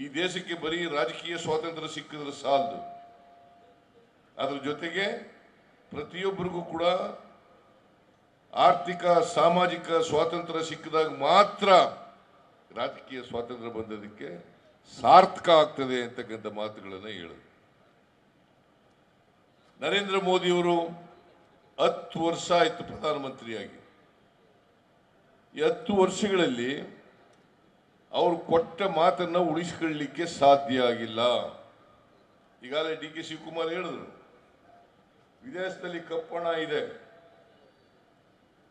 ಈ ದೇಶಕ್ಕೆ ಬರೀ ರಾಜಕೀಯ ಸ್ವಾತಂತ್ರ್ಯ ಸಿಕ್ಕಿದ್ರೆ ಸಾಲದು. ಅದರ ಜೊತೆಗೆ ಪ್ರತಿಯೊಬ್ಬರಿಗೂ ಕೂಡ ಆರ್ಥಿಕ, ಸಾಮಾಜಿಕ ಸ್ವಾತಂತ್ರ್ಯ ಸಿಕ್ಕಿದಾಗ ಮಾತ್ರ ರಾಜಕೀಯ ಸ್ವಾತಂತ್ರ್ಯ ಬಂದದಕ್ಕೆ ಸಾರ್ಥಕ ಆಗ್ತದೆ ಅಂತಕ್ಕಂಥ ಮಾತುಗಳನ್ನು ಹೇಳಿದ್ರು ನರೇಂದ್ರ ಮೋದಿಯವರು ಹತ್ತು ವರ್ಷ ಆಯಿತು ಪ್ರಧಾನಮಂತ್ರಿಯಾಗಿ. ಈ ಹತ್ತು ವರ್ಷಗಳಲ್ಲಿ ಅವರು ಕೊಟ್ಟ ಮಾತನ್ನು ಉಳಿಸ್ಕೊಳ್ಳಿಕ್ಕೆ ಸಾಧ್ಯ ಆಗಿಲ್ಲ. ಈಗಾಗಲೇ ಡಿ ಕೆ ಶಿವಕುಮಾರ್ ಹೇಳಿದ್ರು, ವಿದೇಶದಲ್ಲಿ ಕಪ್ಪಣ ಇದೆ.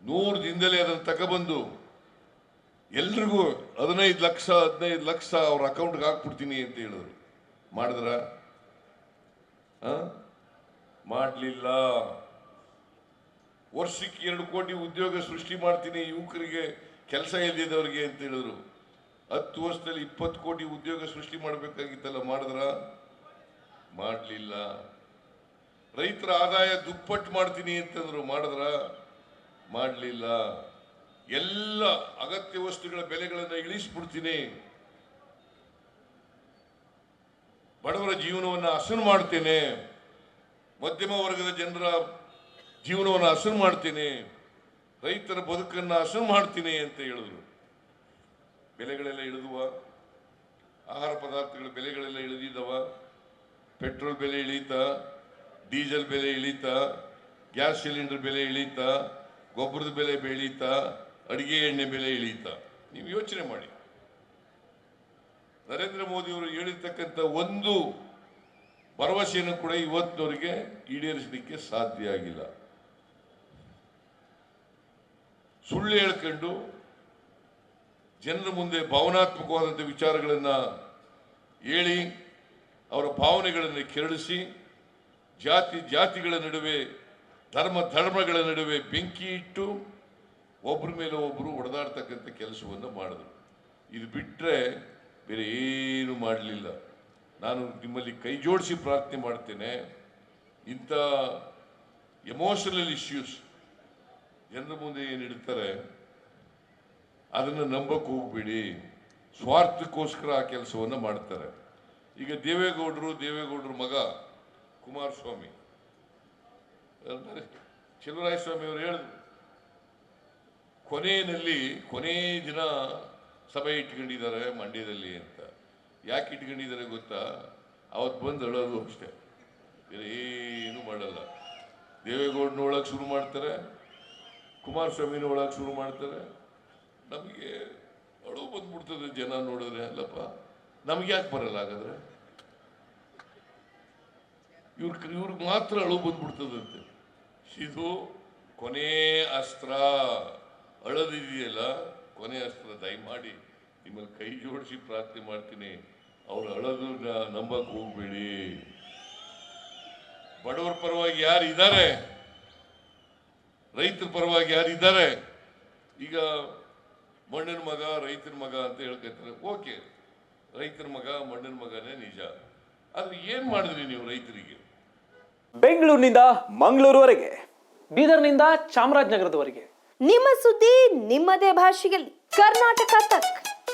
ನೂರು ದಿನದಲ್ಲೇ ಅದನ್ನು ತಗೊಬಂದು, ಎಲ್ರಿಗೂ ಹದಿನೈದು ಲಕ್ಷ ಹದಿನೈದು ಲಕ್ಷ ಅವ್ರ ಅಕೌಂಟ್ಗೆ ಹಾಕ್ಬಿಡ್ತೀನಿ ಅಂತ ಹೇಳಿದ್ರು. ಮಾಡಿದ್ರ? ಮಾಡಲಿಲ್ಲ. ವರ್ಷಕ್ಕೆ ಎರಡು ಕೋಟಿ ಉದ್ಯೋಗ ಸೃಷ್ಟಿ ಮಾಡ್ತೀನಿ ಯುವಕರಿಗೆ, ಕೆಲಸ ಇಲ್ದಿದ್ದವ್ರಿಗೆ ಅಂತ ಹೇಳಿದ್ರು. ಹತ್ತು ವರ್ಷದಲ್ಲಿ ಇಪ್ಪತ್ತು ಕೋಟಿ ಉದ್ಯೋಗ ಸೃಷ್ಟಿ ಮಾಡಬೇಕಾಗಿತ್ತಲ್ಲ, ಮಾಡಿದ್ರ? ಮಾಡಲಿಲ್ಲ. ರೈತರ ಆದಾಯ ದುಪ್ಪಟ್ಟು ಮಾಡ್ತೀನಿ ಅಂತಂದ್ರು, ಮಾಡಿದ್ರ? ಮಾಡಲಿಲ್ಲ. ಎಲ್ಲ ಅಗತ್ಯ ವಸ್ತುಗಳ ಬೆಲೆಗಳನ್ನು ಇಳಿಸ್ಬಿಡ್ತೀನಿ. ಬಡವರ ಜೀವನವನ್ನು ಹಸನು ಮಾಡ್ತೇನೆ. ಮಧ್ಯಮ ವರ್ಗದ ಜನರ ಜೀವನವನ್ನು ಹಸನು ಮಾಡ್ತೀನಿ. ರೈತರ ಬದುಕನ್ನು ಹಸನು ಮಾಡ್ತೀನಿ ಅಂತ ಹೇಳಿದ್ರು. ಬೆಲೆಗಳೆಲ್ಲ ಇಳಿದುವ, ಆಹಾರ ಪದಾರ್ಥಗಳ ಬೆಲೆಗಳೆಲ್ಲ ಇಳಿದಿದ್ದವ, ಪೆಟ್ರೋಲ್ ಬೆಲೆ ಇಳೀತಾ, ಡೀಸೆಲ್ ಬೆಲೆ ಇಳೀತಾ, ಗ್ಯಾಸ್ ಸಿಲಿಂಡರ್ ಬೆಲೆ ಇಳೀತಾ, ಗೊಬ್ಬರದ ಬೆಲೆ ಬೆಳೀತ, ಅಡಿಗೆ ಎಣ್ಣೆ ಬೆಲೆ ಇಳೀತಾ. ನೀವು ಯೋಚನೆ ಮಾಡಿ. ನರೇಂದ್ರ ಮೋದಿ ಅವರು ಹೇಳಿರ್ತಕ್ಕಂಥ ಒಂದು ಭರವಸೆಯನ್ನು ಕೂಡ ಇವತ್ತವರಿಗೆ ಈಡೇರಿಸಲಿಕ್ಕೆ ಸಾಧ್ಯ ಆಗಿಲ್ಲ. ಸುಳ್ಳು ಹೇಳ್ಕೊಂಡು ಜನರ ಮುಂದೆ ಭಾವನಾತ್ಮಕವಾದಂಥ ವಿಚಾರಗಳನ್ನು ಹೇಳಿ, ಅವರ ಭಾವನೆಗಳನ್ನು ಕೆರಳಿಸಿ, ಜಾತಿ, ಜಾತಿಗಳ ನಡುವೆ, ಧರ್ಮ, ಧರ್ಮಗಳ ನಡುವೆ ಬೆಂಕಿ ಇಟ್ಟು ಒಬ್ಬರ ಮೇಲೆ ಒಬ್ಬರು ಒಡೆದಾಡ್ತಕ್ಕಂಥ ಕೆಲಸವನ್ನು ಮಾಡಿದ್ರು. ಇದು ಬಿಟ್ಟರೆ ಬೇರೆ ಏನು ಮಾಡಲಿಲ್ಲ. ನಾನು ನಿಮ್ಮಲ್ಲಿ ಕೈ ಜೋಡಿಸಿ ಪ್ರಾರ್ಥನೆ ಮಾಡ್ತೇನೆ. ಇಂಥ ಎಮೋಷನಲ್ ಇಶ್ಯೂಸ್ ಜನರ ಮುಂದೆ ಏನು ಇಡ್ತಾರೆ? ಅದನ್ನು ನಂಬಕ್ಕೆ ಹೋಗ್ಬೇಡಿ. ಸ್ವಾರ್ಥಕ್ಕೋಸ್ಕರ ಆ ಕೆಲಸವನ್ನು ಮಾಡ್ತಾರೆ. ಈಗ ದೇವೇಗೌಡರು, ದೇವೇಗೌಡರ ಮಗ ಕುಮಾರಸ್ವಾಮಿ. ಸ್ವಾಮಿ ಅವರು ಹೇಳಿದ್ರು. ಕೊನೆಯಲ್ಲಿ, ಕೊನೆ ದಿನ ಸಭೆ ಇಟ್ಕೊಂಡಿದ್ದಾರೆ ಮಂಡ್ಯದಲ್ಲಿ ಅಂತ. ಯಾಕೆ ಇಟ್ಕೊಂಡಿದ್ದಾರೆ ಗೊತ್ತಾ? ಅವತ್ತು ಬಂದು ಅಳೋದು ಅಷ್ಟೇ. ಏನು ಮಾಡಲ್ಲ. ದೇವೇಗೌಡನ ಒಳಗೆ ಶುರು ಮಾಡ್ತಾರೆ, ಕುಮಾರಸ್ವಾಮಿನ ಒಳಗೆ ಶುರು ಮಾಡ್ತಾರೆ. ನಮಗೆ ಅಳು ಬಂದ್ಬಿಡ್ತದೆ ಜನ ನೋಡಿದ್ರೆ, ಅಲ್ಲಪ್ಪ. ನಮ್ಗೆ ಯಾಕೆ ಬರಲ್ಲ ಹಾಗಾದ್ರೆ? ಇವ್ರ ಇವ್ರಿಗೆ ಮಾತ್ರ ಅಳು ಬಂದ್ಬಿಡ್ತದಂತೆ. ಇದು ಕೊನೆ ಅಸ್ತ್ರ. ಅಳದಿದೆಯಲ್ಲ, ಕೊನೆ ಅಸ್ತ್ರ, ದಯಮಾಡಿ ನಿಮ್ಮಲ್ಲಿ ಕೈ ಜೋಡಿಸಿ ಪ್ರಾರ್ಥನೆ ಮಾಡ್ತೀನಿ. ಅವ್ರು ಅಳದು ನಂಬಕ್ ಹೋಗ್ಬೇಡಿ. ಬಡವರ ಪರವಾಗಿ ಯಾರು ಇದ್ದಾರೆ ರೈತರ ಪರವಾಗಿ ಯಾರು ಇದ್ದಾರೆ ಈಗ ಮಣ್ಣಿನ ಮಗ ರೈತರ ಮಗ ಅಂತ ಹೇಳ್ಕೊತಾರೆ. ಓಕೆ ರೈತರ ಮಗ ಮಣ್ಣಿನ ಮಗನೇ ನಿಜ. ಆದ್ರೆ ಏನ್ ಮಾಡಿದ್ರಿ ನೀವು ರೈತರಿಗೆ? ಬೆಂಗಳೂರಿನಿಂದ ಮಂಗಳೂರುವರೆಗೆ ಬೀದರ್ನಿಂದ ಚಾಮರಾಜನಗರದವರೆಗೆ. ನಿಮ್ಮ ಸುದ್ದಿ ನಿಮ್ಮದೇ ಭಾಷೆಯಲ್ಲಿ. ಕರ್ನಾಟಕ ತಕ್.